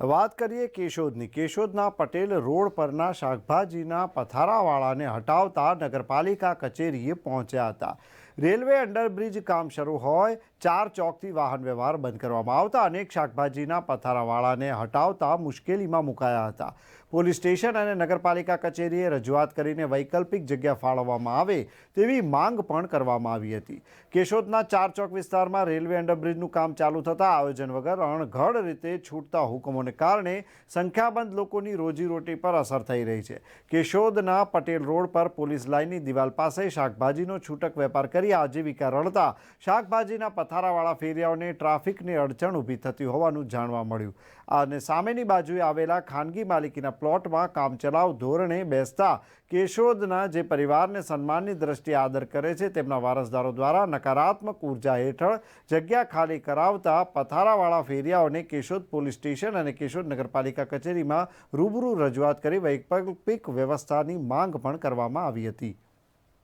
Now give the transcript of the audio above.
વાત કરીએ કેશોદની. કેશોદના પટેલ રોડ પરના શાકભાજીના પથારાવાળાને હટાવતા નગરપાલિકા કચેરીએ પહોંચ્યા હતા. રેલવે અંડરબ્રિજ કામ શરૂ હોય, ચાર ચોકથી વાહન વ્યવહાર બંધ કરવામાં આવતા અનેક શાકભાજીના પથારાવાળાને હટાવતા મુશ્કેલીમાં મુકાયા હતા. પોલીસ સ્ટેશન અને નગરપાલિકા કચેરીએ રજૂઆત કરીને વૈકલ્પિક જગ્યા ફાળવવામાં આવે તેવી માંગ પણ કરવામાં આવી હતી. કેશોદના ચાર ચોક વિસ્તારમાં રેલવે અંડરબ્રિજનું કામ ચાલુ થતાં આયોજન વગર અણઘડ રીતે છૂટતા હુકમોને કારણે સંખ્યાબંધ લોકોની રોજીરોટી પર અસર થઈ રહી છે. કેશોદના પટેલ રોડ પર પોલીસ લાઇનની દિવાલ પાસે શાકભાજીનો છૂટક વેપાર કરી આજીવિકા રળતા શાકભાજીના પથારાવાળા ફેરિયાઓને ટ્રાફિકની અડચણ ઊભી થતી હોવાનું જાણવા મળ્યું. અને સામેની બાજુએ આવેલા ખાનગી માલિકીના પ્લોટમાં કામચલાઉ ધોરણે બેસતા કેશોદના જે પરિવારને સન્માનની દ્રષ્ટિએ આદર કરે છે, તેમના વારસદારો દ્વારા નકારાત્મક ઊર્જા હેઠળ જગ્યા ખાલી કરાવતા પથારાવાળા ફેરિયાઓને કેશોદ પોલીસ સ્ટેશન અને નગરપાલિકા કચેરીમાં રૂબરૂ રજૂઆત કરી વૈકલ્પિક વ્યવસ્થાની માંગ પણ કરવામાં આવી હતી.